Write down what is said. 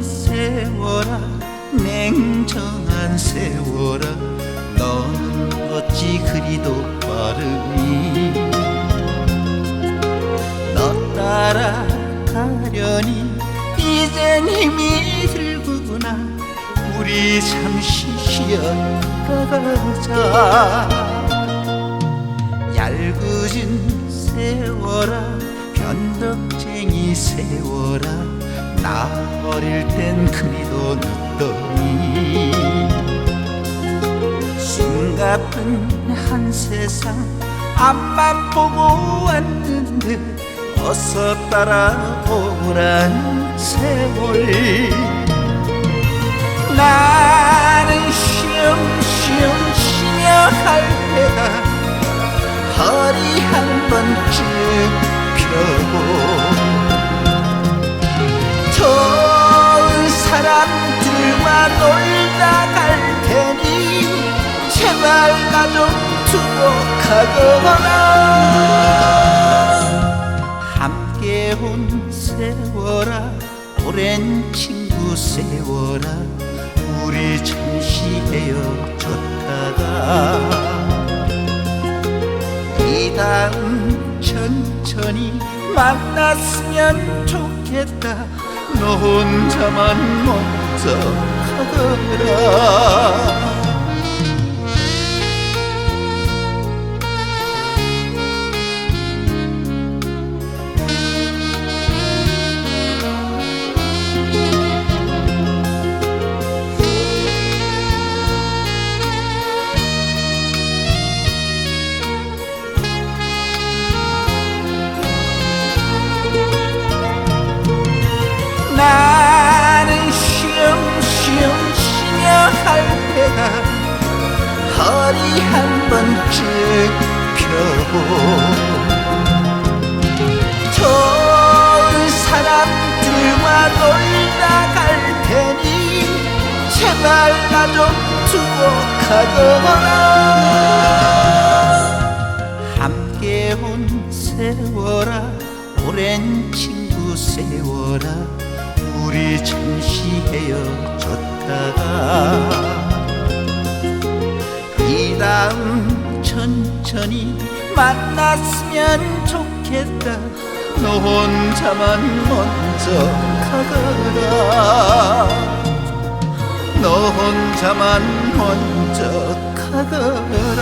세워라 냉정한 세워라 너는 어찌 그리도 빠르니? 너 따라가려니 이젠 힘이 들구나. 우리 잠시 쉬었다가자. 얄궂은 세워라 변덕쟁이 세워라 나 어릴 땐 그리도 늦더니 숨가쁜 한 세상 앞만 보고 왔는데 어서 따라오란 세월. 나는 쉬엄쉬엄 쉬며 갈 테다. 허리 한 번쯤 펴고 가거라 함께 온 세월아 오랜 친구 세월아 우리 잠시 헤어졌다가 이 다음 천천히 만났으면 좋겠다. 너 혼자만 먼저 가거라 허리 한 번쯤 펴고 좋은 사람들과 놀다 갈 테니 제발 나 좀 두고 가거라 함께 온 세월아 오랜 친구 세월아 우리 잠시 헤어졌 만났으면 좋겠다. 너 혼자만 먼저 가거라. 너 혼자만 먼저 가거라